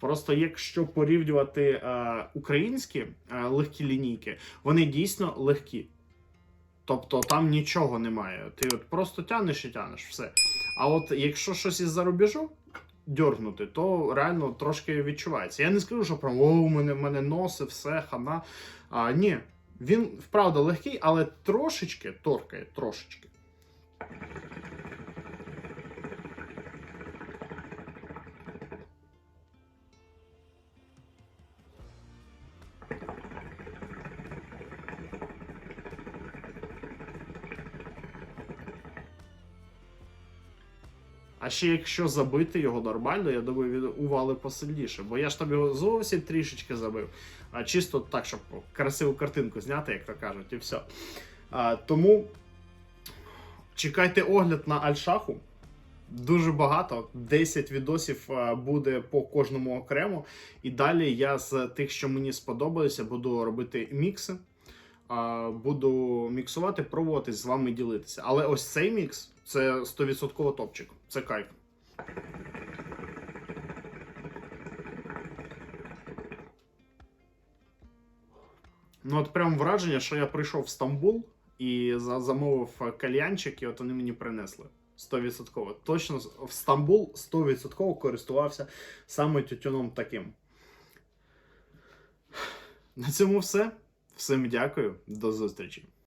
Просто якщо порівнювати е, українські е, легкі лінійки, вони дійсно легкі. Тобто там нічого немає. Ти от просто тянеш і тянеш все. А от якщо щось із-за рубежу дьоргнути, то реально трошки відчувається. Я не скажу, що прям о, у мене, в мене носи, все, хана. А, ні, він вправду легкий, але трошечки торкає, трошечки. А ще якщо забити його нормально, я думаю, він ували посильніше. Бо я ж там його зовсім трішечки забив. А чисто так, щоб красиву картинку зняти, як то кажуть, і все. А, тому чекайте огляд на Альшаху. Дуже багато, 10 відосів буде по кожному окремо. І далі я з тих, що мені сподобалося, буду робити мікси. Буду міксувати, пробувати з вами ділитися. Але ось цей мікс це 100% топчик. Це кайф. Ну, от прям враження, що я прийшов в Стамбул і замовив кальянчик, і от вони мені принесли. 100%. Точно в Стамбул 100% користувався саме тютюном таким. На цьому все. Всім дякую, до зустрічі.